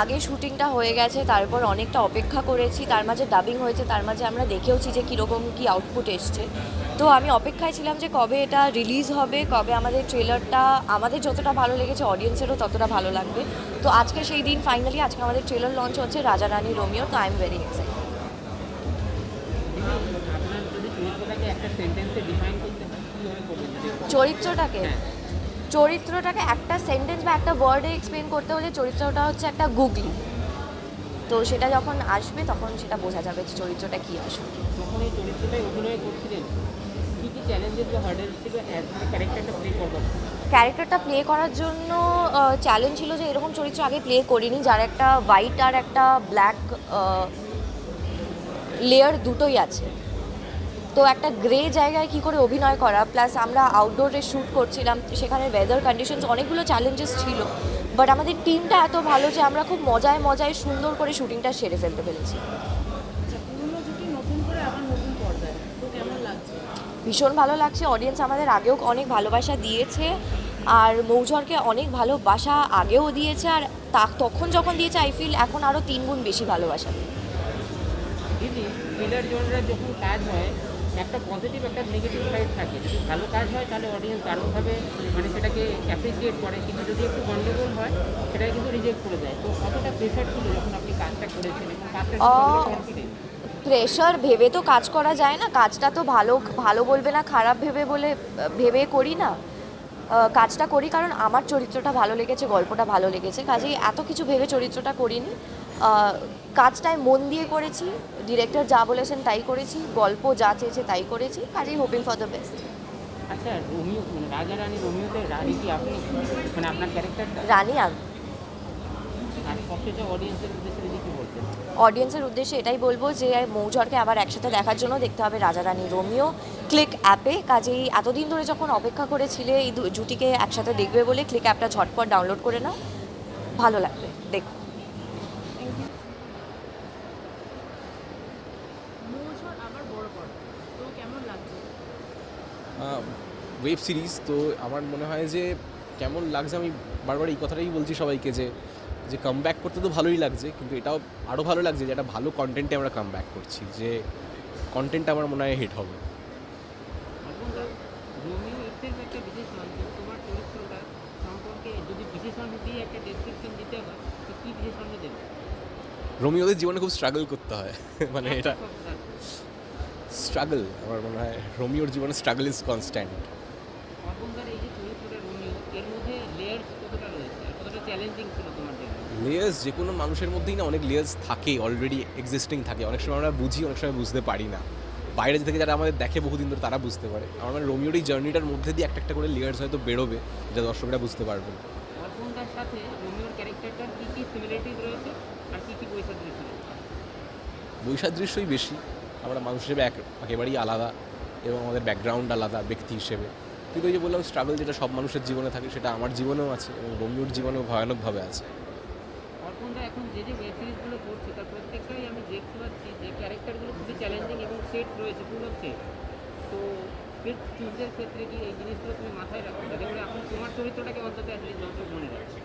আগে শুটিংটা হয়ে গেছে তারপর অনেকটা অপেক্ষা করেছি তার মাঝে ডাবিং হয়েছে তার মাঝে আমরা দেখেওছি যে কীরকম কী আউটপুট এসছে। তো আমি অপেক্ষায় ছিলাম যে কবে এটা রিলিজ হবে কবে আমাদের ট্রেলারটা আমাদের যতটা ভালো লেগেছে অডিয়েন্সেরও ততটা ভালো লাগবে। তো আজকে সেই দিন ফাইনালি আজকে আমাদের ট্রেলার লঞ্চ হচ্ছে রাজা রানী রোমিও তো আই এম ভেরি এক্সাইটেড চরিত্রটাকে চরিত্রটাকে একটা সেন্টেন্স বা একটা ওয়ার্ডে এক্সপ্লেন করতে হলে চরিত্রটা হচ্ছে একটা গুগলি তো সেটা যখন আসবে তখন সেটা বোঝা যাবে যে চরিত্রটা কী আসবে এই চরিত্রটাই অভিনয় করছিলেন কী কী চ্যালেঞ্জেস বা হার্ডেল ছিল ক্যারেক্টারটা প্লে করবার ক্যারেক্টারটা প্লে করার জন্য চ্যালেঞ্জ ছিল যে এরকম চরিত্র আগে প্লে করিনি যার একটা হোয়াইট আর একটা ব্ল্যাক লেয়ার দুটোই আছে। তো একটা গ্রে জায়গায় কি করে অভিনয় করা প্লাস আমরা আউটডোরে শ্যুট করছিলাম সেখানে ওয়েদার কন্ডিশনস অনেকগুলো চ্যালেঞ্জেস ছিল বাট আমাদের টিমটা এত ভালো যে আমরা খুব মজায় মজায় সুন্দর করে শুটিংটা সেরে ফেলতে পেরেছি। আচ্ছা ভীষণ ভালো লাগছে অডিয়েন্স আমাদের আগেও অনেক ভালোবাসা দিয়েছে আর মৌঝরকে অনেক ভালোবাসা আগেও দিয়েছে আর তা তখন যখন দিয়েছে আই ফিল এখন আরও তিন গুণ বেশি ভালোবাসা। দিদি জনরা যখন কাজ হয় একটা পজিটিভ একটা নেগেটিভ সাইড থাকে। যদি ভালো কাজ হয় তাহলে অডিয়েন্স দারুণভাবে মানে সেটাকে অ্যাপ্রিসিয়েট করে। কিন্তু যদি একটু গন্ডগোল হয় সেটাকে কিন্তু রিজেক্ট করে দেয়। তো কতটা প্রেশার ছিল যখন আপনি কাজটা করেছেন এবং কাজটা প্রেশার ভেবে তো কাজ করা যায় না। কাজটা তো ভালো ভালো বলবে না খারাপ ভেবে বলে ভেবে করি না। কাজটা করি কারণ আমার চরিত্রটা ভালো লেগেছে গল্পটা ভালো লেগেছে। কাজেই এত কিছু ভেবে চরিত্রটা করিনি। কাজটায় মন দিয়ে করেছি ডিরেক্টর যা বলেছেন তাই করেছি গল্প যা চেয়েছে তাই করেছি কাজেই হোপিং ফর দ্য বেস্ট আচ্ছা রোমিও রাজা রানী রোমিওতে রানী কি আপনি মানে আপনার ক্যারেক্টারটা রানী আমি। অডিয়েন্সের উদ্দেশ্যে এটাই বলব যে মৌঝরকে আবার একসাথে দেখার জন্য দেখতে হবে রাজা রানী রোমিও। ক্লিক অ্যাপে কাজেই এতদিন ধরে যখন অপেক্ষা করেছিলে এই জুটিকে একসাথে দেখবে বলে ক্লিক অ্যাপটা ঝটপট ডাউনলোড করে নাও। ভালো লাগবে দেখো মৌঝর আবার বড় পর্দা তো কেমন লাগছে ওয়েব সিরিজ তো আমার মনে হয় যে কেমন লাগছে আমি বারবার এই কথাটাই বলছি সবাইকে যে যে কাম ব্যাক করতে তো ভালোই লাগছে কিন্তু এটাও আরও ভালো লাগছে যে একটা ভালো কন্টেন্টে আমরা কাম ব্যাক করছি যে কন্টেন্ট আমার মনে হয় হিট হবে। হয় দেবে? রোমিওদের জীবনে খুব স্ট্রাগল করতে হয় মানে এটা স্ট্রাগল আমার মনে হয় রোমিওর জীবনে স্ট্রাগল ইজ কনস্ট্যান্ট লেয়ার্স যে কোনো মানুষের মধ্যেই না অনেক লেয়ার্স থাকে অলরেডি এক্সিস্টিং থাকে। অনেক সময় আমরা বুঝি অনেক সময় বুঝতে পারি না। বাইরে থেকে যারা আমাদের দেখে বহুদিন ধরে তারা বুঝতে পারে। আমার মানে রোমিওর এই জার্নিটার মধ্যে দিয়ে একটা একটা করে লেয়ার্স হয়তো বেরোবে যা দর্শকরা বুঝতে পারবে। অর্পণদার সাথে রোমিওর ক্যারেক্টারটার কী কী সিমিলারিটিস রয়েছে? আর কী কী বৈসাদৃশ্য বৈসাদৃশ্যই বেশি। আমরা মানুষ হিসেবে এক একেবারেই আলাদা এবং আমাদের ব্যাকগ্রাউন্ড আলাদা ব্যক্তি হিসেবে। কিন্তু ওই যে বললাম স্ট্রাগল যেটা সব মানুষের জীবনে থাকে সেটা আমার জীবনেও আছে এবং রোমিওর জীবনেও ভয়ানকভাবে আছে। অর্পণদা এখন যে যে ওয়েব সিরিজগুলো করছে তার প্রত্যেকটাই আমি দেখতে পাচ্ছি যে ক্যারেক্টারগুলো খুবই চ্যালেঞ্জিং এবং সেট রয়েছে পুরো সেট তো স্ক্রিপ্ট চুজের ক্ষেত্রে কি এই জিনিসগুলো তুমি মাথায় রাখো? যাতে করে এখন তোমার চরিত্রটাকে অন্তত অ্যাটলিস্ট দর্শক মনে রাখছে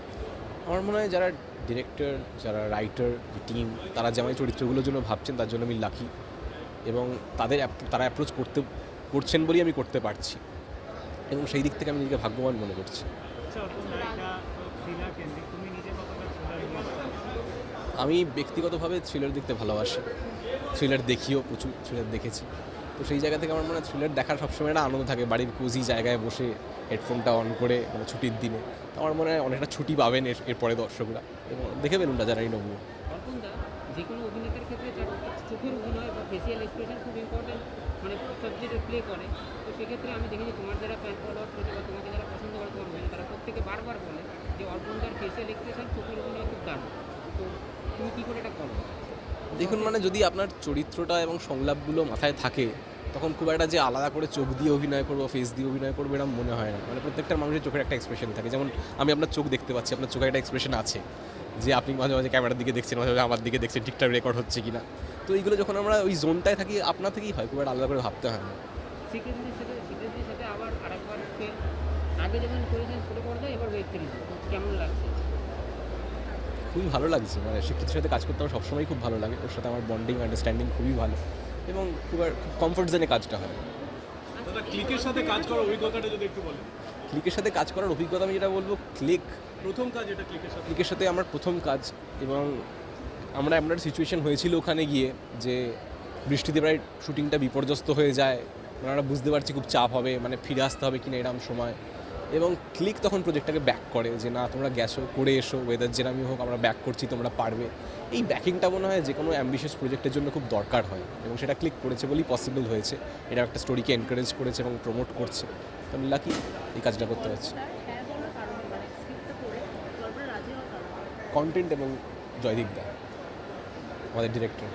আমার মনে হয় যারা ডিরেক্টর যারা রাইটার টিম তারা যে আমার চরিত্রগুলোর জন্য ভাবছেন তার জন্য আমি লাকি এবং তাদের তারা অ্যাপ্রোচ করতে, করছেন বলেই আমি করতে পারছি। এবং সেই দিক থেকে আমি নিজেকে ভাগ্যবান মনে করছি। আমি ব্যক্তিগতভাবে থ্রিলার দেখতে ভালোবাসি। থ্রিলার দেখিও প্রচুর থ্রিলার দেখেছি। তো সেই জায়গা থেকে আমার মনে হয় থ্রিলার দেখার সবসময় একটা আনন্দ থাকে, বাড়ির কোজি জায়গায় বসে হেডফোনটা অন করে মানে ছুটির দিনে। তো আমার মনে হয় অনেকটা ছুটি পাবেন এর, এরপরে দর্শকরা। এবং দেখে ফেলুন রানী নবু যে কোনো অভিনেতার ক্ষেত্রে অভিনয় খুব মানে প্লে করে, তো সেক্ষেত্রে আমি তোমার যারা বা তোমাকে যারা পছন্দ তারা প্রত্যেকে বারবার বলে যে অভিনয় খুব তো তুমি কী করো দেখুন মানে যদি আপনার চরিত্রটা এবং সংলাপগুলো মাথায় থাকে, তখন খুব একটা যে আলাদা করে চোখ দিয়ে অভিনয় করব ফেস দিয়ে অভিনয় করব এরকম মনে হয় না। মানে প্রত্যেকটা মানুষের চোখের একটা এক্সপ্রেশন থাকে। যেমন আমি আপনার চোখ দেখতে পাচ্ছি, আপনার চোখে একটা এক্সপ্রেশন আছে যে আপনি মাঝে মাঝে ক্যামেরার দিকে দেখছেন, মাঝে মাঝে আমার দিকে দেখছেন, ঠিকঠাক রেকর্ড হচ্ছে কিনা। তো এইগুলো যখন আমরা ওই জোনটায় থাকি, আপনার থেকেই হয়, খুব একটা আলাদা করে ভাবতে হয় না। আগে যেমন করেছেন ছোটো পর্দায় এবার ওয়েব সিরিজ কেমন লাগছে? খুবই ভালো লাগছে। মানে শিক্ষিতের সাথে কাজ করতে আমার সবসময় খুব ভালো লাগে। ওর সাথে আমার বন্ডিং আন্ডারস্ট্যান্ডিং খুবই ভালো। এবং খুব আর খুব কমফর্ট জোনে কাজটা হয়। ক্লিকের সাথে কাজ করার অভিজ্ঞতাটা যদি একটু বলেন। ক্লিকের সাথে কাজ করার অভিজ্ঞতা আমি যেটা বলব ক্লিক প্রথম কাজ এটা ক্লিকের সাথে? ক্লিকের সাথে আমার প্রথম কাজ এবং আমরা এমন একটা সিচুয়েশন হয়েছিল ওখানে গিয়ে যে বৃষ্টিতে প্রায় শুটিংটা বিপর্যস্ত হয়ে যায়। মানে আমরা বুঝতে পারছি খুব চাপ হবে মানে ফিরে আসতে হবে কিনা এরম সময়। এবং ক্লিক তখন প্রজেক্টটাকে ব্যাক করে যে, না, তোমরা গেছো করে এসো ওয়েদার যেরামই হোক, আমরা ব্যাক করছি, তোমরা পারবে। এই ব্যাকিংটা মনে হয় যে কোনো অ্যাম্বিশিয়াস প্রজেক্টের জন্য খুব দরকার হয় এবং সেটা ক্লিক করেছে বলেই পসিবল হয়েছে। এটা একটা স্টোরিকে এনকারেজ করেছে এবং প্রমোট করছে। তো আমি লাকি এই কাজটা করতে পারছি। কন্টেন্ট এবং জয়দীপ দা, আমাদের ডিরেক্টর